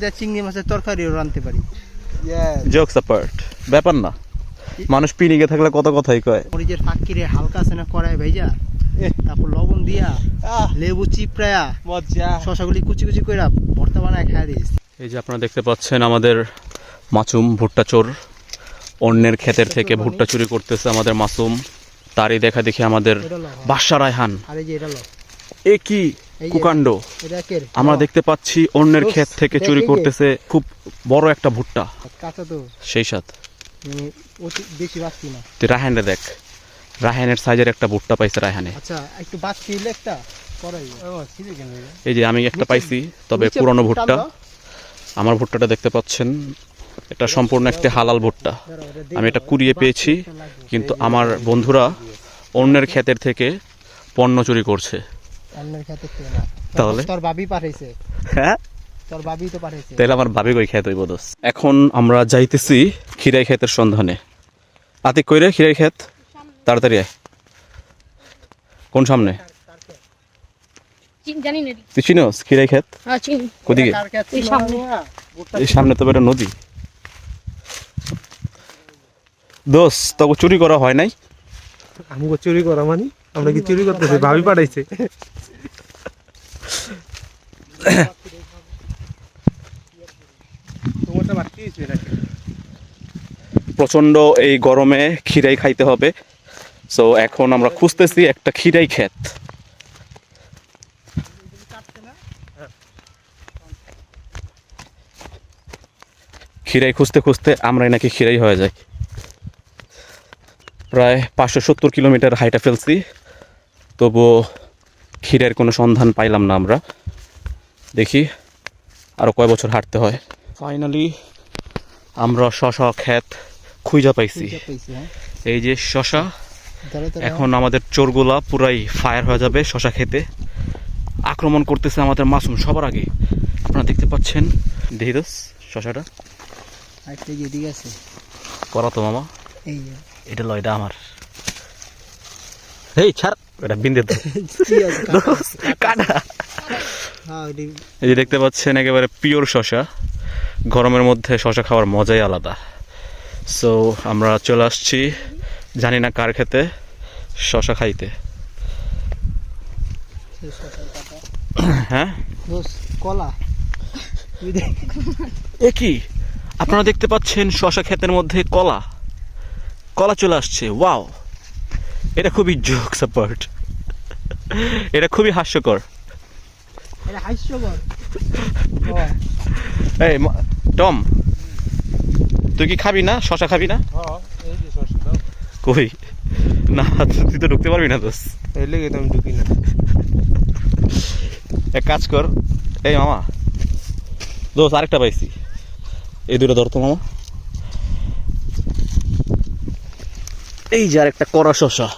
দিয়ে চিংড়ি মাছের তরকারিও রাঁধতে পারি। জোকস অ্যাপার্ট ব্যাপার না। মানুষ পিনিকে থাকলে কত কথাই কয়। মরিচের ফাঁকিরে হালকা আছে না কড়াই ভাইজা? তারপর লবণ দিয়া লেবু চিপড়ায়া মজা। শসাগুলি কুচি কুচি করে ভর্তা বানায় খাই দিস এই যে আপনারা দেখতে পাচ্ছেন আমাদের মাসুম ভুট্টা চোর। অন্যের ক্ষেতের থেকে ভুট্টা চুরি করতেছে আমাদের মাসুম। তারই দেখা দেখি আমাদের বাদশা রায়হান। আর যে এটা লো এ কি কুকাণ্ড? আমরা দেখতে পাচ্ছি অন্যের ক্ষেত থেকে চুরি করতেছে খুব বড় একটা ভুট্টা। সেই সাথ মানে তুই রায়হানে দেখ। রায়হানের সাইজের একটা ভুট্টা পাইছে রায়হানে। আচ্ছা এই যে আমি একটা পাইছি তবে পুরনো ভুট্টা। ভুট্টা আমার ভুট্টাটা দেখতে পাচ্ছেন এটা সম্পূর্ণ একটি হালাল ভুট্টা। আমি এটা কুড়িয়ে পেয়েছি কিন্তু আমার বন্ধুরা অন্যের ক্ষেতের থেকে পণ্য চুরি করছে। অন্যের খেতে খেয়ে তাহলে? তোর বাবি পাঠাইছে। হ্যাঁ? তোর বাবি তো পাঠাইছে। তাহলে আমার ভাবি কই খেত হইব দোষ এখন আমরা যাইতেছি খিরাই ক্ষেতের সন্ধানে। আতিক কই রে খিরাই ক্ষেত? তাড়াতাড়ি আয়। কোন সামনে? জানি না তুই চিনোস খিরাই ক্ষেত? হ্যাঁ চিনি। কোদিকে? এই সামনে। তো একটা নদী। দোষ তবে চুরি করা হয় নাই? আমাকে চুরি করা মানে? আমরা কি চুরি করতেছি? ভাবি পাঠাইছে। প্রচণ্ড এই গরমে খিরাই খাইতে হবে। সো এখন আমরা খুঁজতেছি একটা খিরাই ক্ষেত। খিরাই খুঁজতে খুঁজতে আমরাই নাকি খিরাই হয়ে যাই। প্রায় পাঁচশো সত্তর কিলোমিটার হাইটা ফেলছি, তবুও ক্ষীরের কোনো সন্ধান পাইলাম না আমরা। দেখি আরও কয় বছর হাঁটতে হয়। ফাইনালি আমরা শশা ক্ষেত খুঁজা পাইছি। হ্যাঁ। এই যে শশা এখন আমাদের চোরগুলা পুরাই ফায়ার হয়ে যাবে শশা খেতে। আক্রমণ করতেছে আমাদের মাসুম সবার আগে। আপনারা দেখতে পাচ্ছেন দেখি দোস শশাটা। আছে? করা তো মামা। এটা লয় এটা আমার। এই ছাড় এটা বিন্দে তো কাটা? হ্যাঁ এই যে দেখতে পাচ্ছেন একেবারে পিওর শশা গরমের মধ্যে শশা খাওয়ার মজাই আলাদা। সো আমরা চলে আসছি জানি না কার খেতে শশা খাইতে। হ্যাঁ? কলা। এ কি? আপনারা দেখতে পাচ্ছেন শশা ক্ষেতের মধ্যে কলা। কলা চলে আসছে ওয়াও এটা খুবই জোক সাপার্ট এটা খুবই হাস্যকর। এটা হাস্যকর এই টম তুই কি খাবি না? শশা খাবি না? কই? না তুই তো ঢুকতে পারবি না দোস এই লেগে তো আমি ঢুকি না। এক কাজ কর। এই মামা। দোস আরেকটা পাইছি। এই দুটো ধর তো মামা। এই যে আরেকটা কড়া শশা।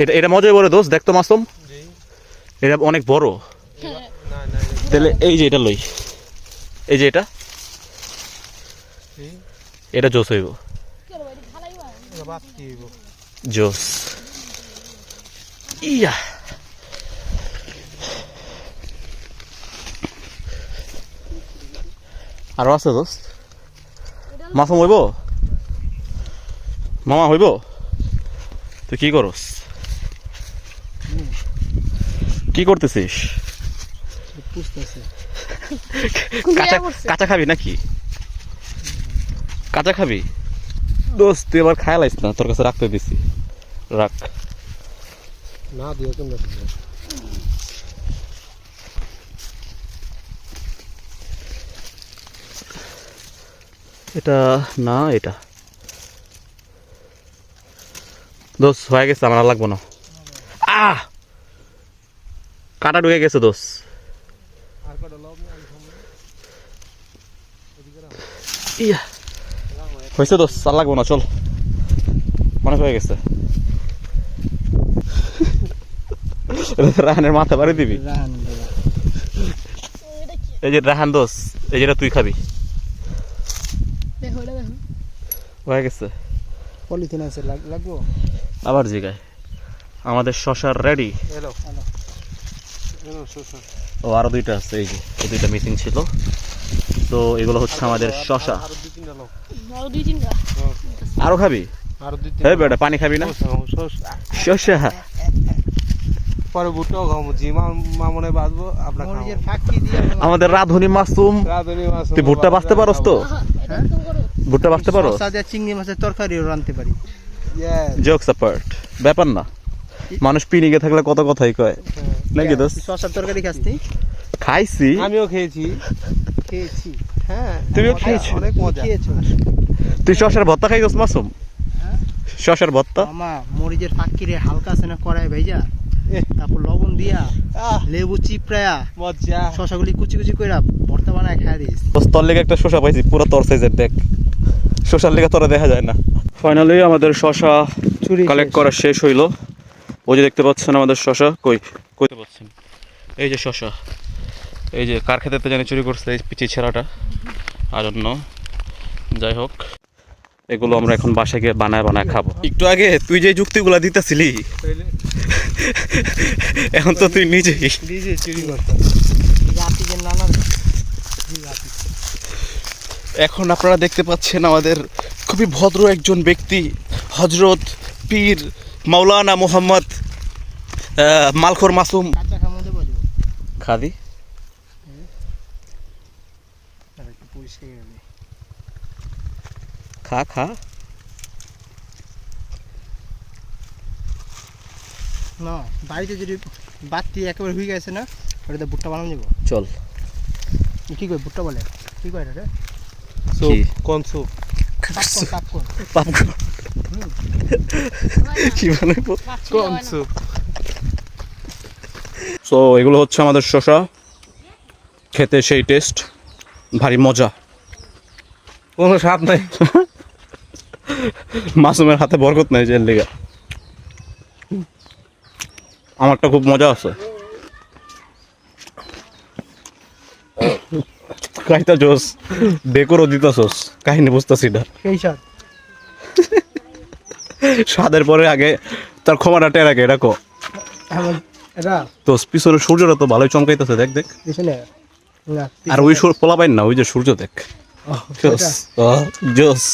এটা এটা মজাই বলে দোষ দেখতো মাসুম। এটা অনেক বড়। তাহলে এই যে এটা লই। এই যে এটা। এটা জোস হইব। জোস। ইয়া। আরও আছে দোস মাসুম হইব? মামা হইব? তুই কি করস? কি করতেছিস? পুষতেছে কাঁচা কাঁচা খাবি নাকি? কাঁচা খাবি? দোস্ত তুই এবার খায় লাইস না তোর কাছে রাখতে দিছি। রাখ না দিও দিও এটা না এটা। দোষ হয়ে গেছে আমার লাগবো না। আহ! কাটা ঢুকে গেছে দোষ আর কটা লব না ইয়া। হয়েছে দোষ আর লাগবো না চল। মনে হয়ে গেছে। রাহানের মাথা বাড়ি দিবি? রাহান এই যে রাহান দোষ এই যেটা তুই খাবি। দেখো এটা দেখো। হয়ে গেছে। পলিথিন আছে লাগ- লাগবো? আবার জিগায়। আমাদের শশার রেডি। ও আরও দুইটা আছে এই যে দুইটা মিসিং ছিল। তো এগুলো হচ্ছে আমাদের শশা। আরও দুই তিনটা। লোক আরও দুই তিনটা। আরও খাবি হ্যাঁ বেটা পানি খাবি না? শশা পরে ভুট্টাও খাব জি মামনে বাঁচবো আপনার আমাদের রাধুনি মাসুম তুই ভুট্টা বাঁচতে পারস তো? তো করো। ভুট্টা বাঁচতে পারো চিংড়ি মাছের তরকারিও রাঁধতে পারি। জোকস অ্যাপার্ট ব্যাপার না। মানুষ পিনিকে থাকলে কত কথাই কয়। নাকি দোষ শসার তরকারি খাসনি খাইছি। আমিও খেয়েছি। খেয়েছি। হ্যাঁ তুমিও খেয়েছো? অনেক মজা। খেয়েছো? তুই শশার ভর্তা খাইছিস মাসুম? হ্যাঁ? শশার ভর্তা মামা মরিচের ফাঁকি রে হালকা আছে না কড়াই ভাইজা? এহ। তারপর লবণ দিয়া আহ। লেবু চিপড়ায়া মজা। শসাগুলি কুচি কুচি কইরা ভর্তা বানায় খাই দিস। তোর তোর লেগে একটা শশা পাইছি পুরো তোর সাইজের দেখ। শশার লেগে তোরা দেখা যায় না। ফাইনালি আমাদের শশা চুরি কালেক্ট করা শেষ হইল। ওই যে দেখতে পাচ্ছেন আমাদের শশা কই? কইতে পাচ্ছেন। এই যে শশা এই যে কার খেতে জানি চুরি করছে এই পিচি ছেঁড়াটা? আর অন্য যাই হোক এগুলো আমরা এখন বাসায় গিয়ে বানায় বানায় খাব। একটু আগে তুই যে যুক্তিগুলো দিতেছিলি এখন তো তুই নিজেই। নিজে চুরি এখন আপনারা দেখতে পাচ্ছেন আমাদের খুবই ভদ্র একজন ব্যক্তি হজরত পীর মাওলানা মোহাম্মদ মালখোর মাসুম। খাদি পরিষ্কার হবে খা খা। না বাড়িতে যদি বাতি একেবারে হয়ে গেছে না ওটাতে ভুট্টা বানানো যাব। চল। কি কই ভুট্টা বলে? কি কয় রে? সুপ কি? কোন সুপ পাপকর্ন কি বানাবো? কোন সুপ সো এগুলো হচ্ছে আমাদের শশা খেতে সেই টেস্ট ভারী মজা। কোনো স্বাদ নাই। মাসুমের হাতে বরকত নাই জেল লেগে। আমারটা খুব মজা আছে। কাহিতা জোস ডেকোরও দিতাছস কাহিনী বুঝতেছি না। স্বাদের পরে আগে তার ক্ষমাটা টেরাকে এটা কো? এটা? তো পিছনে সূর্যটা তো ভালোই চমকাইতেছে দেখ দেখ। আর ওই সূর্য পোলা পাইন না ওই যে সূর্য দেখ। জোস জোস।